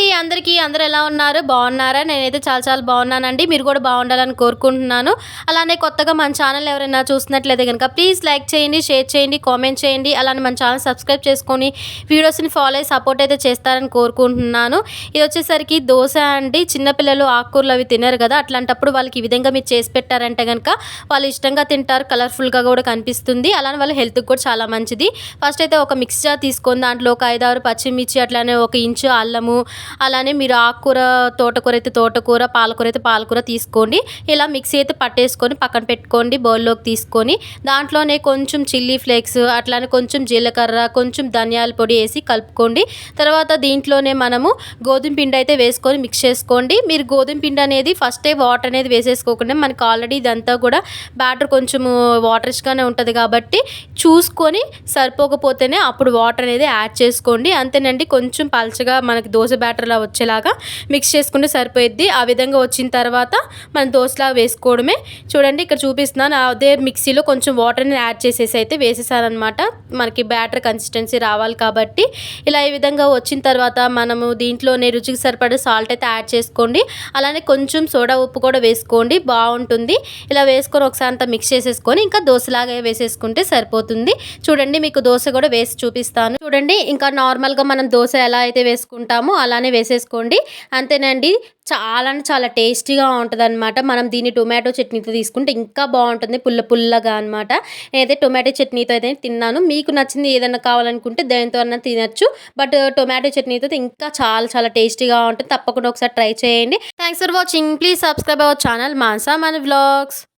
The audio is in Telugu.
எப்படி అందరికీ అందరు ఎలా ఉన్నారు? బాగున్నారా? నేనైతే చాలా చాలా బాగున్నానండి. మీరు కూడా బాగుండాలని కోరుకుంటున్నాను. అలానే కొత్తగా మన ఛానల్ ఎవరైనా చూసినట్లయితే కనుక ప్లీజ్ లైక్ చేయండి షేర్ చేయండి కామెంట్ చేయండి. అలానే మన ఛానల్ సబ్స్క్రైబ్ చేసుకొని వీడియోస్ని ఫాలో అయ్యి సపోర్ట్ అయితే చేస్తారని కోరుకుంటున్నాను. ఇది వచ్చేసరికి దోశ అండి. చిన్నపిల్లలు ఆకుకూరలు అవి తినరు కదా అట్లాంటప్పుడు వాళ్ళకి ఈ విధంగా మీరు చేసి పెట్టారంటే కనుక వాళ్ళు ఇష్టంగా తింటారు. కలర్ఫుల్గా కూడా కనిపిస్తుంది. అలానే వాళ్ళ హెల్త్కి కూడా చాలా మంచిది. ఫస్ట్ అయితే ఒక మిక్స్ జార్ తీసుకొని దాంట్లో ఒక ఐదారు పచ్చిమిర్చి అట్లానే ఒక ఇంచు అల్లము అలానే మీరు ఆకుకూర తోటకూర అయితే తోటకూర పాలకూర అయితే పాలకూర తీసుకోండి. ఇలా మిక్సీ అయితే పట్టేసుకొని పక్కన పెట్టుకోండి బౌల్లోకి తీసుకొని. దాంట్లోనే కొంచెం చిల్లీ ఫ్లేక్స్ అట్లానే కొంచెం జీలకర్ర కొంచెం ధనియాల పొడి వేసి కలుపుకోండి. తర్వాత దీంట్లోనే మనము గోధుమ పిండి అయితే వేసుకొని మిక్స్ చేసుకోండి. మీరు గోధుమ పిండి అనేది ఫస్టే వాటర్ అనేది వేసేసుకోకుండా మనకి ఆల్రెడీ ఇదంతా కూడా బ్యాటర్ కొంచెము వాటరిష్గానే ఉంటుంది కాబట్టి చూసుకొని సరిపోకపోతేనే అప్పుడు వాటర్ అనేది యాడ్ చేసుకోండి. అంతేనండి కొంచెం పలచగా మనకి దోశ అలా వచ్చేలాగా మిక్స్ చేసుకుంటే సరిపోయిద్ది. ఆ విధంగా వచ్చిన తర్వాత మనం దోశలాగా వేసుకోవడమే. చూడండి ఇక్కడ చూపిస్తున్నాను. అదే మిక్సీలో కొంచెం వాటర్ని యాడ్ చేసేసి అయితే వేసేసానమాట మనకి బ్యాటర్ కన్సిస్టెన్సీ రావాలి కాబట్టి. ఇలా ఈ విధంగా వచ్చిన తర్వాత మనము దీంట్లోనే రుచికి సరిపడే సాల్ట్ అయితే యాడ్ చేసుకోండి. అలానే కొంచెం సోడా ఉప్పు కూడా వేసుకోండి. బాగుంటుంది. ఇలా వేసుకొని ఒకసారి అంతా మిక్స్ చేసేసుకొని ఇంకా దోశలాగా వేసేసుకుంటే సరిపోతుంది. చూడండి మీకు దోశ కూడా వేసి చూపిస్తాను. చూడండి ఇంకా నార్మల్గా మనం దోశ ఎలా అయితే వేసుకుంటామో అలానే వేసేసుకోండి. అంతేనండి చాలా చాలా టేస్టీగా ఉంటుంది అనమాట మనం దీన్ని టొమాటో చట్నీతో తీసుకుంటే ఇంకా బాగుంటుంది పుల్ల పుల్లగా అనమాట నేనైతే టొమాటో చట్నీతో అయితే తిన్నాను. మీకు నచ్చింది ఏదైనా కావాలనుకుంటే దేనితో అన్నా తినచ్చు. బట్ టొమాటో చట్నీతో ఇంకా చాలా చాలా టేస్టీగా ఉంటుంది. తప్పకుండా ఒకసారి ట్రై చేయండి. Thanks for watching please subscribe our channel Mansa మన వ్లాగ్స్